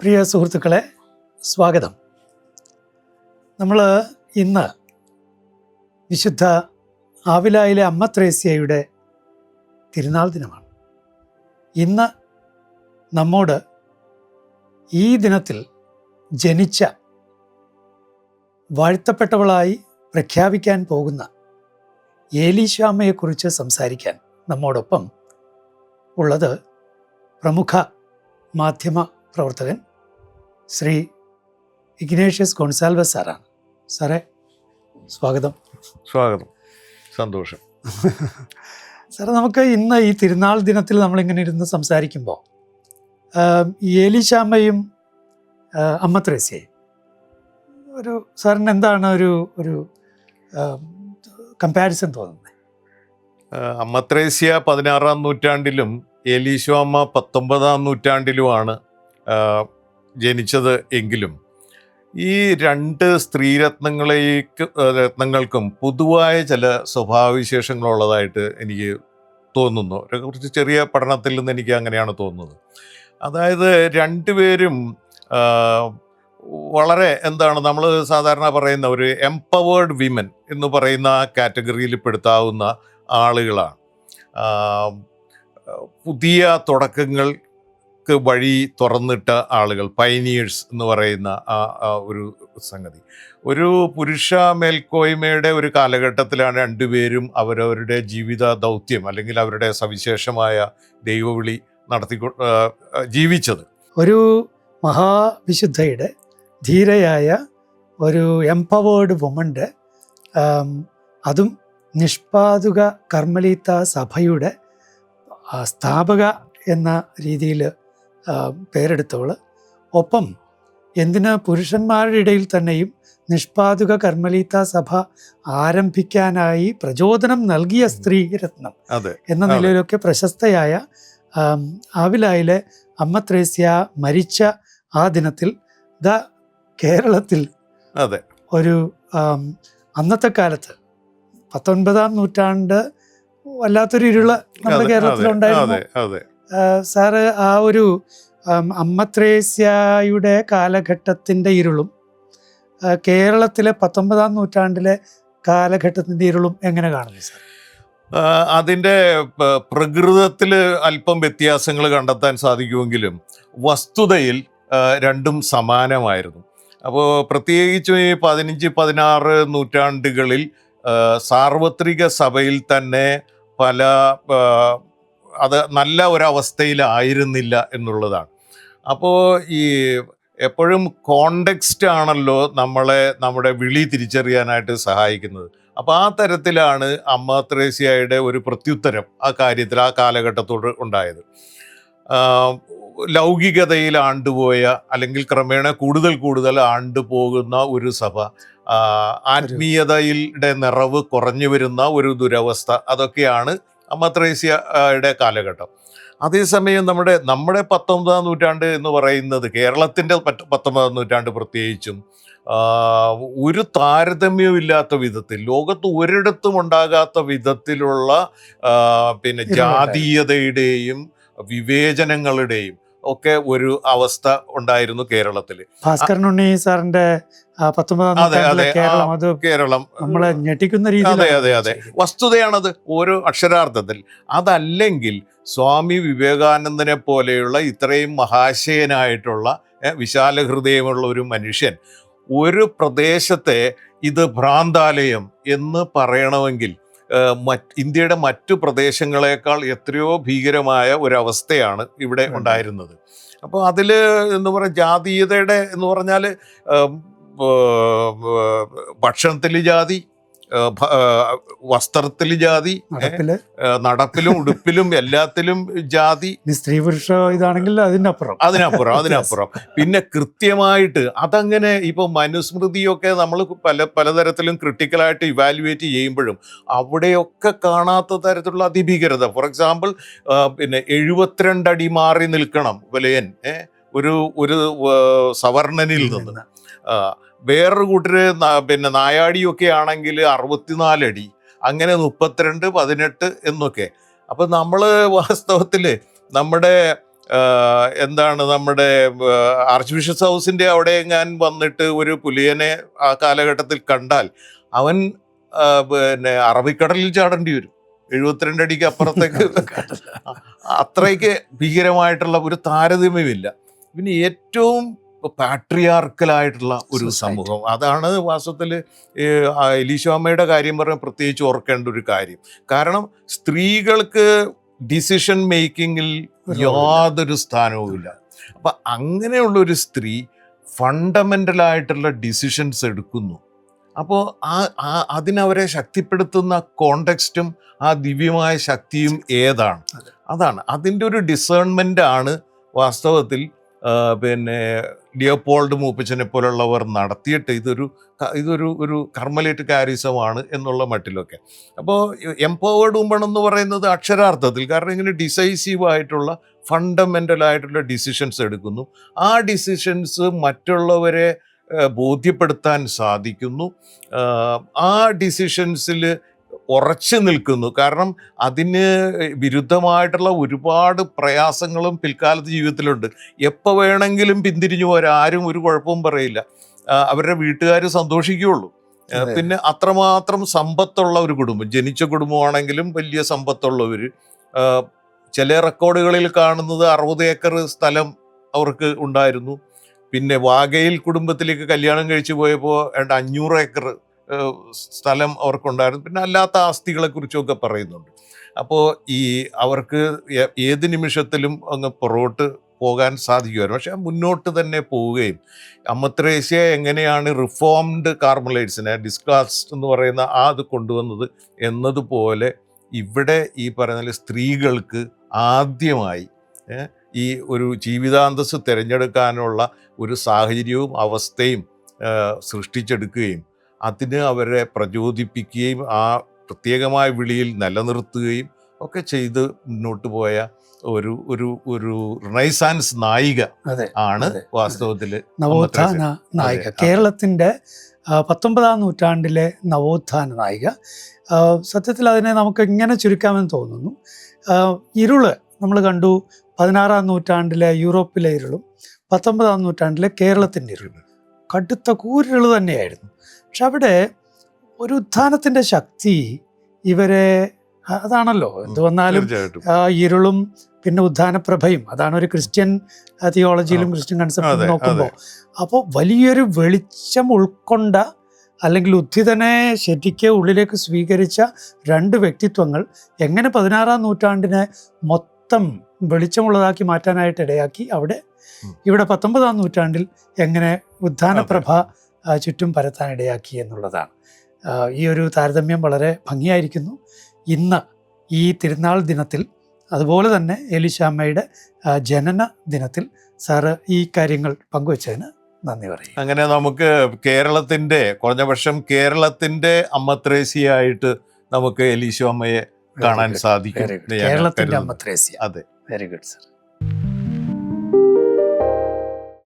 പ്രിയ സുഹൃത്തുക്കളെ സ്വാഗതം. നമ്മൾ ഇന്ന് വിശുദ്ധ ആവിലായിലെ അമ്മ ത്രേസ്യയുടെ തിരുനാൾ ദിനമാണ്. ഇന്ന് നമ്മോട് ഈ ദിനത്തിൽ ജനിച്ച വാഴ്ത്തപ്പെട്ടവളായി പ്രഖ്യാപിക്കാൻ പോകുന്ന ഏലീശാമയെക്കുറിച്ച് സംസാരിക്കാൻ നമ്മോടൊപ്പം ഉള്ളത് പ്രമുഖ മാധ്യമ പ്രവർത്തകൻ ശ്രീ ഇഗ്നേഷ്യസ് ഗൊൺസാൽവസ് സാറാണ്. സാറേ സ്വാഗതം. സ്വാഗതം. സന്തോഷം. സാറേ നമുക്ക് ഇന്ന് ഈ തിരുനാൾ ദിനത്തിൽ നമ്മളിങ്ങനെ ഇരുന്ന് സംസാരിക്കുമ്പോൾ ആ, അമ്മ ത്രേസ്യയും ഒരു സാറിന് എന്താണ് ഒരു ഒരു കമ്പാരിസൺ തോന്നുന്നത് അമ്മ അമ്മത്രേസ്യ പതിനാറാം നൂറ്റാണ്ടിലും ഏലീശോ അമ്മ പത്തൊമ്പതാം നൂറ്റാണ്ടിലുമാണ് ജനിച്ചത് എങ്കിലും ഈ രണ്ട് സ്ത്രീരത്നങ്ങളേക്ക് രത്നങ്ങൾക്കും പൊതുവായ ചില സ്വഭാവവിശേഷങ്ങളുള്ളതായിട്ട് എനിക്ക് തോന്നുന്നു. കുറച്ച് ചെറിയ പഠനത്തിൽ നിന്ന് എനിക്ക് അങ്ങനെയാണ് തോന്നുന്നത്. അതായത് രണ്ടുപേരും വളരെ എന്താണ് നമ്മൾ സാധാരണ പറയുന്ന ഒരു എംപവേർഡ് വിമൻ എന്ന് പറയുന്ന കാറ്റഗറിയിൽ പെടുത്താവുന്ന ആളുകളാണ്. പുതിയ പുതിയ തുടക്കങ്ങൾക്ക് വഴി തുറന്നിട്ട ആളുകൾ പൈനിയേഴ്സ് എന്ന് പറയുന്ന ആ ഒരു സംഗതി. ഒരു പുരുഷ മേൽക്കോയ്മയുടെ ഒരു കാലഘട്ടത്തിലാണ് രണ്ടുപേരും അവരവരുടെ ജീവിത ദൗത്യം അല്ലെങ്കിൽ അവരുടെ സവിശേഷമായ ദൈവവിളി ആ, ജീവിച്ചത്. ഒരു മഹാവിശുദ്ധയുടെ ധീരയായ ഒരു എംപവേർഡ് വുമന്റെ അതും നിഷ്പാതുക കർമ്മലീത്ത സഭയുടെ സ്ഥാപക എന്ന രീതിയിൽ പേരെടുത്തവൾ ഒപ്പം എന്തിന് പുരുഷന്മാരുടെ ഇടയിൽ തന്നെയും നിഷ്പാതുക കർമ്മലീത്ത സഭ ആരംഭിക്കാനായി പ്രചോദനം നൽകിയ സ്ത്രീരത്നം എന്ന നിലയിലൊക്കെ പ്രശസ്തയായ ആവിലായിലെ അമ്മ ത്രേസ്യ മരിച്ച ആ ദിനത്തിൽ ദ കേരളത്തിൽ അതെ. ഒരു അന്നത്തെ കാലത്ത് പത്തൊൻപതാം നൂറ്റാണ്ട് വല്ലാത്തൊരു ഇരുള നമ്മുടെ കേരളത്തിലുണ്ടായിരുന്നു സാറ് ആ ഒരു അമ്മത്രേസ്യയുടെ അമ്മ ത്രേസ്യയുടെ കാലഘട്ടത്തിന്റെ ഇരുളും കേരളത്തിലെ പത്തൊമ്പതാം നൂറ്റാണ്ടിലെ കാലഘട്ടത്തിന്റെ ഇരുളും എങ്ങനെ കാണുന്നു സാർ? അതിന്റെ പ്രകൃതത്തിൽ അല്പം വ്യത്യാസങ്ങൾ കണ്ടെത്താൻ സാധിക്കുമെങ്കിലും വസ്തുതയിൽ രണ്ടും സമാനമായിരുന്നു. അപ്പോൾ പ്രത്യേകിച്ചും ഈ പതിനഞ്ച് പതിനാറ് നൂറ്റാണ്ടുകളിൽ സാർവത്രിക സഭയിൽ തന്നെ പല അത് നല്ല ഒരവസ്ഥയിലായിരുന്നില്ല എന്നുള്ളതാണ്. അപ്പോൾ ഈ എപ്പോഴും കോണ്ടെക്സ്റ്റ് ആണല്ലോ നമ്മളെ നമ്മുടെ വിളി തിരിച്ചറിയാനായിട്ട് സഹായിക്കുന്നത്. അപ്പോൾ ആ തരത്തിലാണ് അമ്മ ത്രേസ്യയുടെ ഒരു പ്രത്യുത്തരം ആ കാര്യത്തിൽ ആ കാലഘട്ടത്തോട് ഉണ്ടായത്. ലൗകികതയിൽ ആണ്ടുപോയ അല്ലെങ്കിൽ ക്രമേണ കൂടുതൽ കൂടുതൽ ആണ്ടുപോകുന്ന ഒരു സഭ ആത്മീയതയുടെ നിറവ് കുറഞ്ഞു വരുന്ന ഒരു ദുരവസ്ഥ അതൊക്കെയാണ് അമ്മ ത്രേസ്യയുടെ കാലഘട്ടം അതേസമയം നമ്മുടെ നമ്മുടെ പത്തൊമ്പതാം നൂറ്റാണ്ട് എന്ന് പറയുന്നത് കേരളത്തിന്റെ പറ്റ പത്തൊമ്പതാം നൂറ്റാണ്ട് പ്രത്യേകിച്ചും ഒരു താരതമ്യവും ഇല്ലാത്ത വിധത്തിൽ ലോകത്ത് ഒരിടത്തും ഉണ്ടാകാത്ത വിധത്തിലുള്ള പിന്നെ. ജാതീയതയുടെയും വിവേചനങ്ങളുടെയും ഒക്കെ ഒരു അവസ്ഥ ഉണ്ടായിരുന്നു കേരളത്തിൽ ഭാസ്കരൻ ഉണ്ണി സാറിന്റെ കേരളം അത് കേരളം നമ്മളെ ഞെട്ടിക്കുന്ന അതെ അതെ അതെ. വസ്തുതയാണത് ഓരോ അക്ഷരാർത്ഥത്തിൽ. അതല്ലെങ്കിൽ സ്വാമി വിവേകാനന്ദനെ പോലെയുള്ള ഇത്രയും മഹാശയനായിട്ടുള്ള വിശാല ഹൃദയമുള്ള ഒരു മനുഷ്യൻ ഒരു പ്രദേശത്തെ ഇത് ഭ്രാന്താലയം എന്ന് പറയണമെങ്കിൽ മറ്റ് ഇന്ത്യയുടെ മറ്റു പ്രദേശങ്ങളെക്കാൾ എത്രയോ ഭീകരമായ ഒരവസ്ഥയാണ് ഇവിടെ ഉണ്ടായിരുന്നത്. അപ്പോൾ അതിൽ എന്ന് പറയുക ജാതീയതയുടെ എന്ന് പറഞ്ഞാൽ ഭക്ഷണത്തിൽ ജാതി വസ്ത്രത്തിൽ ജാതി നടപ്പിൽ. ഉടുപ്പിലും എല്ലാത്തിലും ജാതി. സ്ത്രീ പുരുഷ ഇതാണെങ്കിൽ അതിനപ്പുറം. അതിനപ്പുറം അതിനപ്പുറം. പിന്നെ കൃത്യമായിട്ട് അതങ്ങനെ ഇപ്പൊ മനുസ്മൃതിയൊക്കെ നമ്മൾ പല പലതരത്തിലും ക്രിട്ടിക്കലായിട്ട് ഇവാലുവേറ്റ് ചെയ്യുമ്പോഴും അവിടെയൊക്കെ കാണാത്ത തരത്തിലുള്ള അതിഭീകരത. ഫോർ എക്സാമ്പിൾ പിന്നെ എഴുപത്തിരണ്ട് അടി മാറി നിൽക്കണം വലയൻ ഒരു ഒരു സവർണനിൽ നിന്ന്. വേറൊരു കൂട്ടര് പിന്നെ നായാടിയൊക്കെ ആണെങ്കിൽ അറുപത്തിനാലടി അങ്ങനെ മുപ്പത്തിരണ്ട് പതിനെട്ട് എന്നൊക്കെ. അപ്പം നമ്മൾ വാസ്തവത്തിൽ നമ്മുടെ എന്താണ് നമ്മുടെ ആർച്ച് ബിഷപ്സ് ഹൗസിന്റെ അവിടെ ഞാൻ വന്നിട്ട് ഒരു പുലിയനെ ആ കാലഘട്ടത്തിൽ കണ്ടാൽ അവൻ പിന്നെ അറബിക്കടലിൽ ചാടേണ്ടി വരും. എഴുപത്തിരണ്ട് അടിക്ക് അപ്പുറത്തേക്ക്. അത്രയ്ക്ക് ഭീകരമായിട്ടുള്ള ഒരു താരതമ്യമില്ല. പിന്നെ ഏറ്റവും പാട്രിയാർക്കലായിട്ടുള്ള ഒരു സമൂഹം. അതാണ് വാസ്തവത്തിൽ എലീശോമ്മയുടെ കാര്യം പറഞ്ഞ് പ്രത്യേകിച്ച് ഓർക്കേണ്ട ഒരു കാര്യം. കാരണം സ്ത്രീകൾക്ക് ഡിസിഷൻ മേക്കിങ്ങിൽ യാതൊരു സ്ഥാനവുമില്ല അപ്പം അങ്ങനെയുള്ള ഒരു സ്ത്രീ ഫണ്ടമെന്റലായിട്ടുള്ള ഡിസിഷൻസ് എടുക്കുന്നു. അപ്പോൾ ആ അതിനവരെ ശക്തിപ്പെടുത്തുന്ന കോണ്ടെക്സ്റ്റും ആ ദിവ്യമായ ശക്തിയും ഏതാണ്? അതാണ്. അതിന്റെ ഒരു ഡിസേൺമെന്റ് ആണ് വാസ്തവത്തിൽ പിന്നെ ലിയോപോൾഡ് മൂപ്പച്ചനെ പോലുള്ളവർ നടത്തിയിട്ട് ഇതൊരു ഇതൊരു ഒരു കർമ്മലേറ്റ് കാരിസമാണ് എന്നുള്ള മട്ടിലൊക്കെ. അപ്പോൾ എംപവേർഡ് വുമൺ എന്ന് പറയുന്നത് അക്ഷരാർത്ഥത്തിൽ കാരണം ഇങ്ങനെ ഡിസൈസീവ് ആയിട്ടുള്ള ഫണ്ടമെന്റൽ ആയിട്ടുള്ള ഡിസിഷൻസ് എടുക്കുന്നു. ആ ഡിസിഷൻസ് മറ്റുള്ളവരെ ബോധ്യപ്പെടുത്താൻ സാധിക്കുന്നു. ആ ഡിസിഷൻസിൽ ഉറച്ചു നിൽക്കുന്നു. കാരണം അതിന് വിരുദ്ധമായിട്ടുള്ള ഒരുപാട് പ്രയാസങ്ങളും പിൽക്കാലത്ത് ജീവിതത്തിലുണ്ട്. എപ്പോൾ വേണമെങ്കിലും പിന്തിരിഞ്ഞു പോരാ. ആരും ഒരു കുഴപ്പവും പറയില്ല. അവരുടെ വീട്ടുകാർ സന്തോഷിക്കുകയുള്ളൂ. പിന്നെ അത്രമാത്രം സമ്പത്തുള്ള ഒരു കുടുംബം. ജനിച്ച കുടുംബമാണെങ്കിലും വലിയ സമ്പത്തുള്ളവർ ചില റെക്കോർഡുകളിൽ കാണുന്നത് അറുപത് ഏക്കർ സ്ഥലം അവർക്ക് ഉണ്ടായിരുന്നു. പിന്നെ വാഗയിൽ കുടുംബത്തിലേക്ക് കല്യാണം കഴിച്ചു പോയപ്പോൾ ഏതാണ്ട് അഞ്ഞൂറ് ഏക്കർ സ്ഥലം അവർക്കുണ്ടായിരുന്നു. പിന്നെ അല്ലാത്ത ആസ്തികളെ കുറിച്ചൊക്കെ പറയുന്നുണ്ട്. അപ്പോൾ ഈ അവർക്ക് ഏത് നിമിഷത്തിലും അങ്ങ് പുറകോട്ട് പോകാൻ സാധിക്കുമായിരുന്നു. പക്ഷെ മുന്നോട്ട് തന്നെ പോവുകയും അമ്മത്രേസ്യ എങ്ങനെയാണ് റിഫോംഡ് കാർമലൈറ്റ്സിനെ ഡിസ്കാസ്റ്റ് എന്ന് പറയുന്ന ആ അത് കൊണ്ടുവന്നത് എന്നതുപോലെ ഇവിടെ ഈ പറയുന്ന സ്ത്രീകൾക്ക് ആദ്യമായി ഈ ഒരു ജീവിതാന്തസ് തിരഞ്ഞെടുക്കാനുള്ള ഒരു സാഹചര്യവും അവസ്ഥയും സൃഷ്ടിച്ചെടുക്കുകയും അതിന് അവരെ പ്രചോദിപ്പിക്കുകയും ആ പ്രത്യേകമായ വിളിയിൽ നിലനിർത്തുകയും ഒക്കെ ചെയ്ത് മുന്നോട്ട് പോയ ഒരു ഒരു ഒരു റിനൈസാൻസ് നായിക അതെ ആണ് വാസ്തവത്തിൽ നവോത്ഥാന നായിക. കേരളത്തിന്റെ പത്തൊമ്പതാം നൂറ്റാണ്ടിലെ നവോത്ഥാന നായിക. സത്യത്തിൽ അതിനെ നമുക്ക് ഇങ്ങനെ ചുരുക്കാമെന്ന് തോന്നുന്നു. ഇരുൾ നമ്മൾ കണ്ടു പതിനാറാം നൂറ്റാണ്ടിലെ യൂറോപ്പിലെ ഇരുളും പത്തൊമ്പതാം നൂറ്റാണ്ടിലെ കേരളത്തിന്റെ ഇരുളും. കടുത്ത കൂരുകൾ തന്നെയായിരുന്നു. പക്ഷെ അവിടെ ഒരു ഉത്ഥാനത്തിന്റെ ശക്തി ഇവരെ അതാണല്ലോ. എന്ത് വന്നാലും ഇരുളും പിന്നെ ഉദ്ധാനപ്രഭയും അതാണ് ഒരു ക്രിസ്ത്യൻ തിയോളജിയിലും ക്രിസ്ത്യൻ കൺസെപ്റ്റിലും കൺസെപ്റ്റും നോക്കുമ്പോൾ. അപ്പോൾ വലിയൊരു വെളിച്ചം ഉൾക്കൊണ്ട അല്ലെങ്കിൽ ഉദ്ധിതനെ ശരിക്ക് ഉള്ളിലേക്ക് സ്വീകരിച്ച രണ്ട് വ്യക്തിത്വങ്ങൾ എങ്ങനെ പതിനാറാം നൂറ്റാണ്ടിനെ മൊത്തം വെളിച്ചമുള്ളതാക്കി മാറ്റാനായിട്ട് ഇടയാക്കി. അവിടെ. ഇവിടെ പത്തൊമ്പതാം നൂറ്റാണ്ടിൽ എങ്ങനെ ഉദ്ധാനപ്രഭ ചുറ്റും പരത്താനിടയാക്കി എന്നുള്ളതാണ്. ഈ ഒരു താരതമ്യം വളരെ ഭംഗിയായിരിക്കുന്നു. ഇന്ന് ഈ തിരുനാൾ ദിനത്തിൽ അതുപോലെ തന്നെ എലിശാമ്മയുടെ ജനന ദിനത്തിൽ സാറ് ഈ കാര്യങ്ങൾ പങ്കുവച്ചതിന് നന്ദി പറയും. അങ്ങനെ നമുക്ക് കേരളത്തിന്റെ കുറഞ്ഞ പക്ഷം കേരളത്തിന്റെ അമ്മത്രേസിയായിട്ട് നമുക്ക് എലീശോ അമ്മയെ കാണാൻ സാധിക്കും കേരളത്തിന്റെ അമ്മത്രേസ്യ. അതെ. Very good sir